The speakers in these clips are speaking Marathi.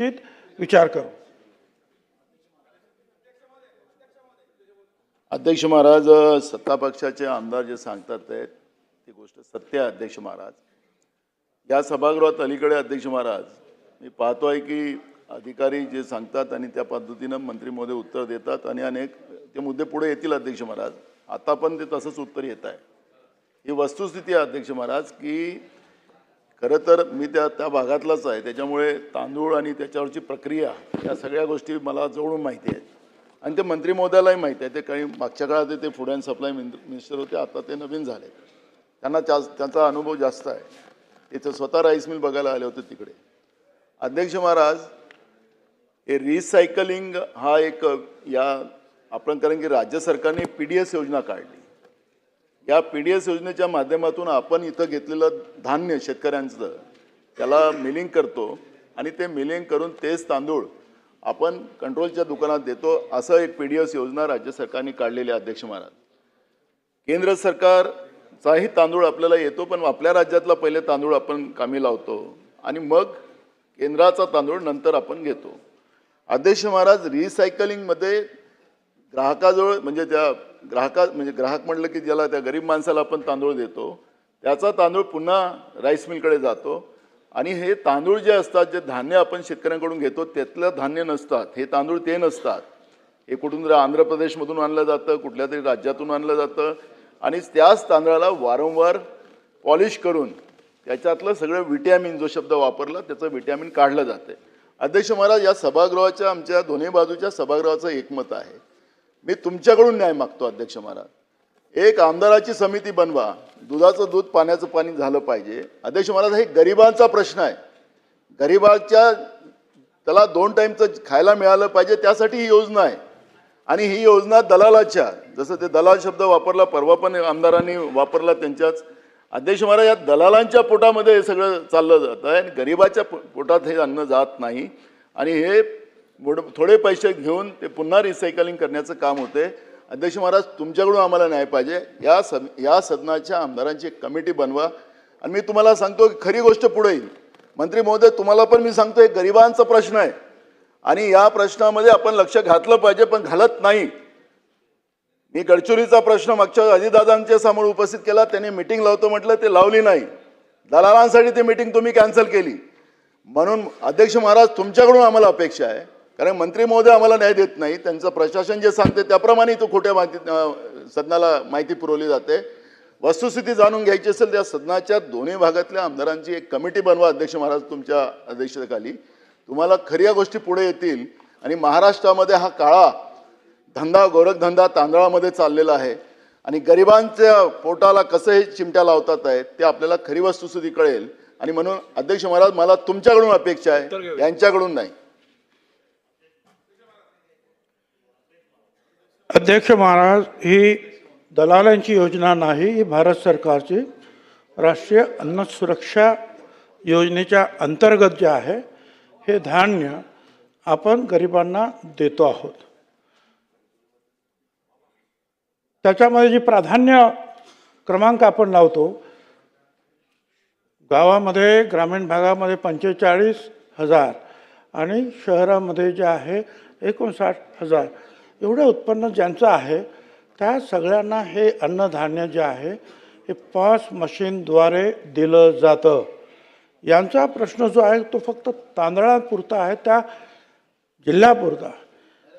विचार करू. अध्यक्ष महाराज सत्ता पक्षाचे आमदार जे सांगतात ते ती गोष्ट सत्य आहे अध्यक्ष महाराज. या सभागृहात अलीकडे अध्यक्ष महाराज मी पाहतो आहे की अधिकारी जे सांगतात आणि त्या पद्धतीनं मंत्री महोदय उत्तर देतात आणि अनेक ते मुद्दे पुढे येतील अध्यक्ष महाराज. आता पण ते तसंच उत्तर येत आहे. ही वस्तुस्थिती आहे अध्यक्ष महाराज की खरं तर मी त्या त्या भागातलाच आहे. त्याच्यामुळे तांदूळ आणि त्याच्यावरची प्रक्रिया या सगळ्या गोष्टी मला जवळून माहिती आहेत. आणि ते मंत्री महोदयालाही माहिती आहे. ते काही मागच्या काळात ते फूड अँड सप्लाय मिनिस्टर होते. आता ते नवीन झाले. त्यांना त्या त्यांचा अनुभव जास्त आहे. तिथं स्वतः राईस मिल बघायला आले होते तिकडे. अध्यक्ष महाराज हे रिसायकलिंग हा एक या आपण कारण की राज्य सरकारने पी डी एस योजना काढली. या पी डी एस योजनेच्या माध्यमातून आपण इथं घेतलेलं धान्य शेतकऱ्यांचं त्याला मिलिंग करतो आणि ते मिलिंग करून तेच तांदूळ आपण कंट्रोलच्या दुकानात देतो असं एक पी डी एस योजना राज्य सरकारने काढलेली अध्यक्ष महाराज. केंद्र सरकारचाही तांदूळ आपल्याला येतो पण आपल्या राज्यातला पहिले तांदूळ आपण कामी लावतो आणि मग केंद्राचा तांदूळ नंतर आपण घेतो. अध्यक्ष महाराज रिसायकलिंगमध्ये ग्राहकाजवळ म्हणजे त्या ग्राहका म्हणजे ग्राहक म्हटलं की ज्याला त्या गरीब माणसाला आपण तांदूळ देतो त्याचा तांदूळ पुन्हा राईस मिलकडे जातो. आणि हे तांदूळ जे असतात जे धान्य आपण शेतकऱ्यांकडून घेतो त्यातलं धान्य नसतात. हे तांदूळ ते नसतात. हे कुठून तरी आंध्र प्रदेशमधून आणलं जातं कुठल्या तरी राज्यातून आणलं जातं. आणि त्याच तांदळाला वारंवार पॉलिश करून त्याच्यातलं सगळं विटॅमिन जो शब्द वापरला त्याचं विटॅमिन काढलं जाते अध्यक्ष महाराज या सभागृहाच्या आमच्या दोन्ही बाजूच्या सभागृहाचं एकमत आहे. मी तुमच्याकडून न्याय मागतो अध्यक्ष महाराज. एक आमदाराची समिती बनवा. दुधाचं दूध पाण्याचं पाणी झालं पाहिजे. अध्यक्ष महाराज हे गरिबांचा प्रश्न आहे. गरिबाच्या त्याला दोन टाईमचं खायला मिळालं पाहिजे त्यासाठी ही योजना आहे. आणि ही योजना दलालाच्या जसं ते दलाल शब्द वापरला परवा पण आमदारांनी वापरला त्यांच्याच. अध्यक्ष महाराज या दलालांच्या पोटामध्ये हे सगळं चाललं जातं आहे आणि गरिबाच्या पो- पोटात हे अन्न जात नाही. आणि हे मोड- थोडे पैसे घेऊन ते पुन्हा रिसायकलिंग करण्याचं काम होते अध्यक्ष महाराज तुमच्याकडून आम्हाला न्याय पाहिजे. या सद या सदनाच्या आमदारांची एक कमिटी बनवा. आणि मी तुम्हाला सांगतो की खरी गोष्ट पुढे येईल. मंत्री महोदय तुम्हाला पण मी सांगतो एक गरिबांचा प्रश्न आहे. आणि या प्रश्नामध्ये आपण लक्ष घातलं पाहिजे पण घालत नाही. मी गडचिरोलीचा प्रश्न मागच्या अजितदादांच्या समोर उपस्थित केला. त्यांनी मिटिंग लावतो म्हटलं ते लावली नाही. दलालांसाठी ती मिटिंग तुम्ही कॅन्सल केली. म्हणून अध्यक्ष महाराज तुमच्याकडून आम्हाला अपेक्षा आहे. कारण मंत्री महोदय आम्हाला न्याय देत नाही. त्यांचं प्रशासन जे सांगते त्याप्रमाणे तो खोट्या माहिती सदनाला माहिती पुरवली जाते. वस्तुस्थिती जाणून घ्यायची असेल त्या सदनाच्या दोन्ही भागातल्या आमदारांची एक कमिटी बनवा अध्यक्ष महाराज तुमच्या अध्यक्षतेखाली. तुम्हाला खऱ्या गोष्टी पुढे येतील. आणि महाराष्ट्रामध्ये हा काळा धंदा गोरखधंदा तांदळामध्ये चाललेला आहे. आणि गरिबांच्या पोटाला कसं हे चिमट्या लावतात आहेत ते आपल्याला खरी वस्तुस्थिती कळेल. आणि म्हणून अध्यक्ष महाराज मला तुमच्याकडून अपेक्षा आहे. यांच्याकडून नाही. अध्यक्ष महाराज ही दलालांची योजना नाही ही भारत सरकारची राष्ट्रीय अन्न सुरक्षा योजनेच्या अंतर्गत जे आहे हे धान्य आपण गरिबांना देतो आहोत. त्याच्यामध्ये जी प्राधान्य क्रमांक आपण लावतो गावामध्ये ग्रामीण भागामध्ये पंचेचाळीस हजार आणि शहरामध्ये जे आहे एकोणसाठ हजार. एवढं उत्पन्न ज्यांचं आहे त्या सगळ्यांना हे अन्नधान्य जे आहे हे पॉस मशीनद्वारे दिलं जातं. यांचा प्रश्न जो आहे तो फक्त तांदळापुरता आहे त्या जिल्ह्यापुरता.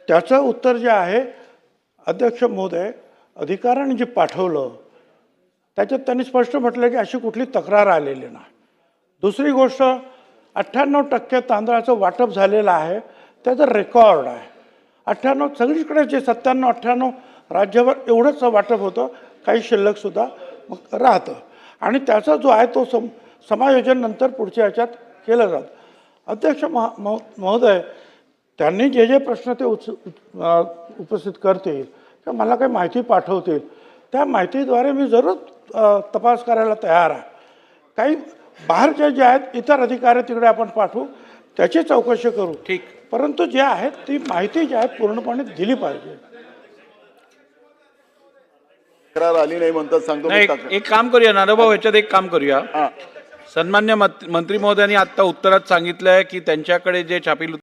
त्याचं उत्तर जे आहे अध्यक्ष महोदय अधिकाऱ्यांनी जे पाठवलं त्याच्यात त्यांनी स्पष्ट म्हटलं की अशी कुठली तक्रार आलेली नाही. दुसरी गोष्ट अठ्ठ्याण्णव टक्के तांदळाचं वाटप झालेलं आहे त्याचं रेकॉर्ड आहे. अठ्ठ्याण्णव सगळीकडे जे सत्त्याण्णव अठ्ठ्याण्णव राज्यभर एवढंच वाटप होतं काही शिल्लकसुद्धा मग राहतं. आणि त्याचा जो आहे तो सम समायोजन नंतर पुढच्या ह्याच्यात केलं जातं. अध्यक्ष महा महो- महोदय त्यांनी जे जे प्रश्न ते उच उपस्थित करतील किंवा मला काही माहिती पाठवतील त्या माहितीद्वारे मी जरूर तपास करायला तयार आहे. काही बाहेरचे जे आहेत इतर अधिकारी तिकडे आपण पाठवू. त्याची चौकशी करू. ठीक. परंतु जे आहेत ती माहिती जी आहे पूर्णपणे दिली पाहिजे. तक्रार आली नाही म्हणतात सांगतो मी नाही तक्रार- एक काम करूया नानाभाऊ ह्याच्यात एक काम करूया. हा. सन्मान्य मत- मंत्री महोदयांनी आत्ता उत्तरात सांगितलं आहे की त्यांच्याकडे जे छापील